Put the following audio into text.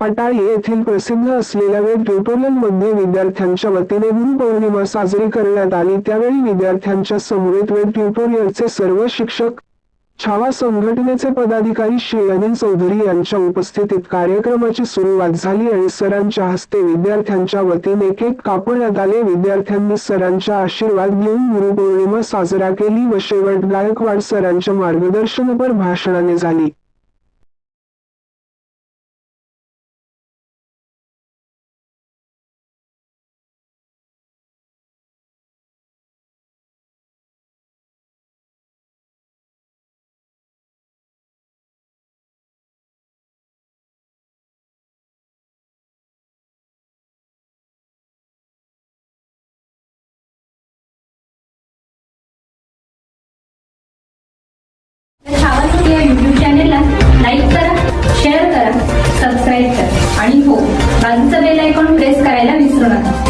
पटाळी येथील प्रसिद्ध असलेल्या वेब ट्युटोरियलमध्ये विद्यार्थ्यांच्या वतीने गुरुपौर्णिमा साजरी करण्यात आली. त्यावेळी विद्यार्थ्यांच्या समवेत वेब ट्युटोरियलचे सर्व शिक्षक छावा संघटनेचे पदाधिकारी श्री अनिल चौधरी यांच्या उपस्थितीत कार्यक्रमाची सुरुवात झाली आणि सरांच्या हस्ते विद्यार्थ्यांच्या वतीने केक कापण्यात आले. विद्यार्थ्यांनी सरांचा आशीर्वाद घेऊन गुरुपौर्णिमा साजरा केली व शेवट गायकवाड सरांच्या मार्गदर्शनपर भाषणाने झाली. आणि हो बाजूचा बेल आयकॉन प्रेस करायला विसरू नका.